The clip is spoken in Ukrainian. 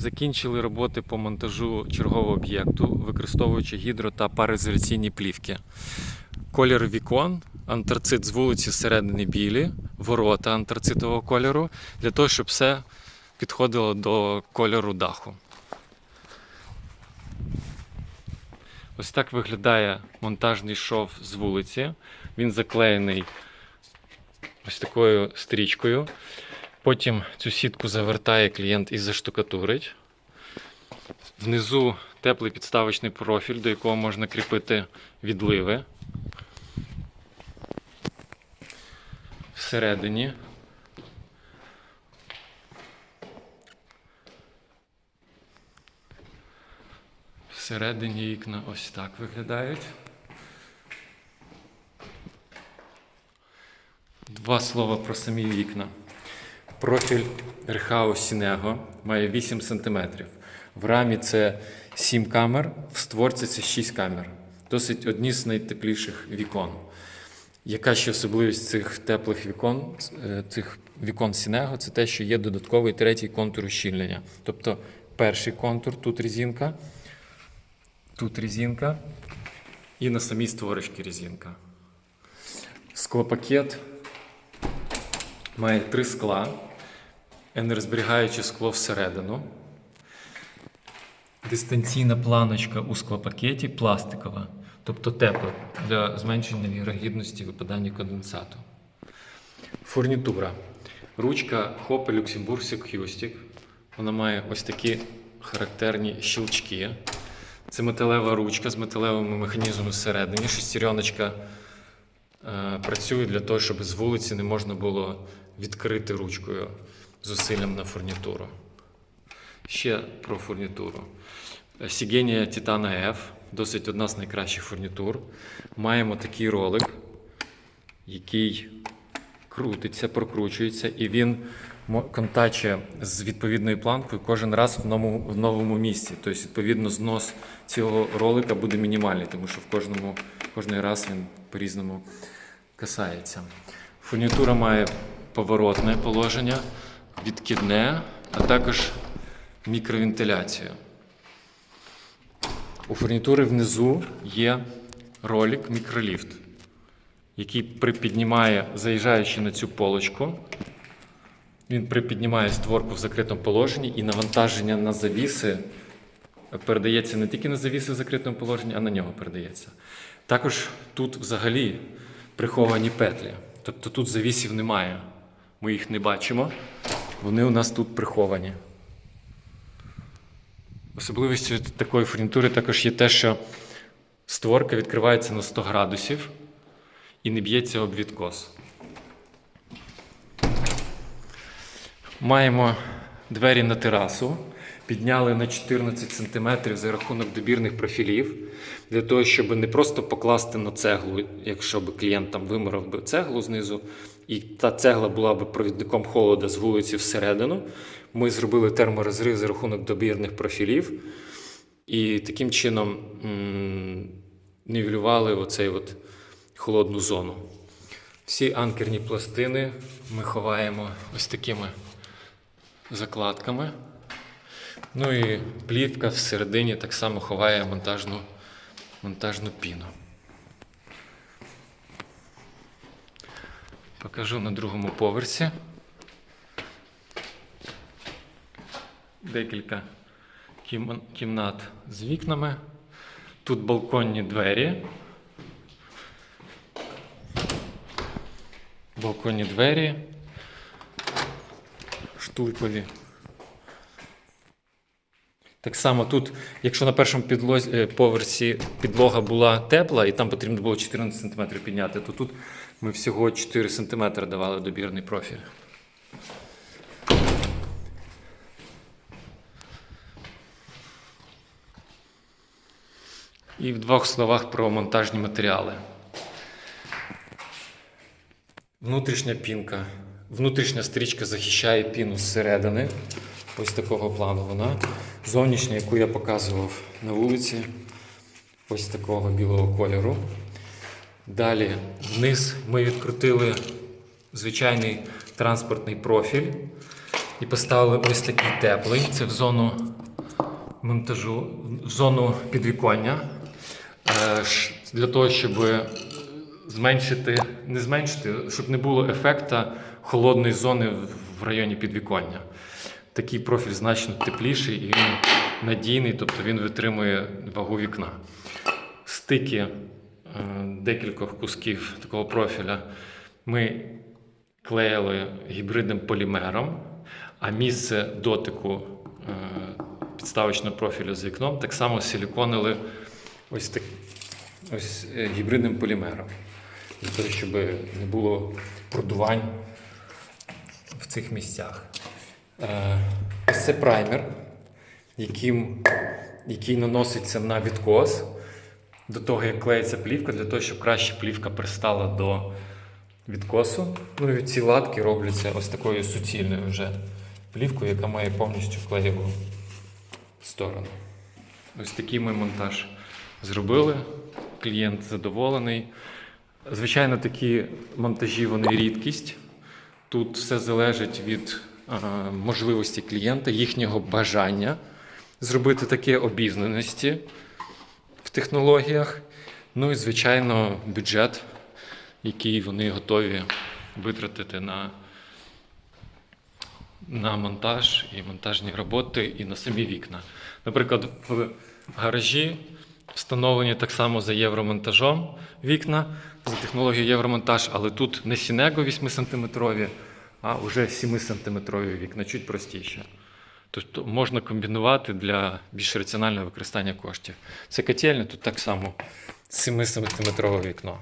Закінчили роботи по монтажу чергового об'єкту, використовуючи гідро та пароізоляційні плівки. Колір вікон, антрацит з вулиці зсередини білі, ворота антрацитового кольору, для того, щоб все підходило до кольору даху. Ось так виглядає монтажний шов з вулиці. Він заклеєний ось такою стрічкою. Потім цю сітку завертає клієнт і заштукатурить. Внизу теплий підставочний профіль, до якого можна кріпити відливи. Всередині. Всередині вікна ось так виглядають. Два слова про самі вікна. Профіль Рехао Сінего має 8 см. В рамі це 7 камер, в створці це 6 камер. Досить одні з найтепліших вікон. Яка ще особливість цих теплих вікон, е, цих вікон Сінего, це те, що є додатковий третій контур ущільнення. Тобто перший контур, тут резинка, тут резинка і на самій створочці резинка. Склопакет має три скла, енергозберігаюче скло всередину. Дистанційна планочка у склопакеті пластикова, тобто тепла для зменшення вірогідності випадання конденсату. Фурнітура. Ручка Hoppe Luxembourg Secustic. Вона має ось такі характерні щелчки. Це металева ручка з металевими механізмами всередині. Шестереночка е, працює для того, щоб з вулиці не можна було відкрити ручкою зусиллям на фурнітуру. Ще про фурнітуру. Сігенія Титана F, досить одна з найкращих фурнітур. Маємо такий ролик, який крутиться, прокручується, і він контаче з відповідною планкою кожен раз в новому, в новому місці. Тобто, відповідно, знос цього ролика буде мінімальний, тому що в кожному, кожний раз він по-різному касається. Фурнітура має поворотне положення, відкидне, а також мікровентиляцію. У фурнітури внизу є ролик мікроліфт, який припіднімає, заїжджаючи на цю полочку, він припіднімає створку в закритому положенні і навантаження на завіси передається не тільки на завіси в закритому положенні, а на нього передається. Також тут взагалі приховані петлі. Тобто тут завісів немає. Ми їх не бачимо. Вони у нас тут приховані. Особливістю такої фурнітури також є те, що створка відкривається на 100 градусів і не б'ється об відкос. Маємо двері на терасу. Підняли на 14 см за рахунок добірних профілів, для того, щоб не просто покласти на цеглу, якщо б клієнт там вимирав би цеглу знизу, і та цегла була б провідником холода з вулиці всередину. Ми зробили терморозрив за рахунок добірних профілів, і таким чином нівелювали оцей от холодну зону. Всі анкерні пластини ми ховаємо ось такими закладками. Ну і плівка всередині так само ховає монтажну, монтажну піну. Покажу на другому поверсі. Декілька кімнат з вікнами. Тут балконні двері. Балконні двері. Штулькові. Так само тут, якщо на першому підлозі, е, поверсі підлога була тепла і там потрібно було 14 см підняти, то тут ми всього 4 см давали добірний профіль. І в двох словах про монтажні матеріали. Внутрішня пінка. Внутрішня стрічка захищає піну зсередини. Ось такого плану вона. Зовнішня, яку я показував на вулиці, ось такого білого кольору. Далі вниз ми відкрутили звичайний транспортний профіль. І поставили ось такий теплий. Це в зону монтажу, в зону підвіконня. Е, Для того, щоб зменшити, не зменшити, щоб не було ефекта холодної зони в- районі підвіконня. Такий профіль значно тепліший і він надійний, тобто він витримує вагу вікна. Стики декількох кусків такого профіля ми клеїли гібридним полімером, а місце дотику е, підставочного профілю з вікном так само силіконили ось, так, ось е, гібридним полімером. Для того, щоб не було продувань в цих місцях. Е, ось Це праймер, яким, який наноситься на відкос до того, як клеїться плівка, для того, щоб краще плівка пристала до відкосу. Ну і ці латки робляться ось такою суцільною вже плівкою, яка має повністю клеєву сторону. Ось такий ми монтаж зробили. Клієнт задоволений. Звичайно, такі монтажі вони рідкість. Тут все залежить від можливості клієнта, їхнього бажання зробити таке обізнаності технологіях. Ну і, звичайно, бюджет, який вони готові витратити на, на монтаж і монтажні роботи, і на самі вікна. Наприклад, в гаражі встановлені так само за євромонтажом вікна, за технологією євромонтаж, але тут не Сінего 8-сантиметрові, а вже 7-сантиметрові вікна, чуть простіше. Тобто можна комбінувати для більш раціонального використання коштів. Це котельня, тут так само 7 см вікно.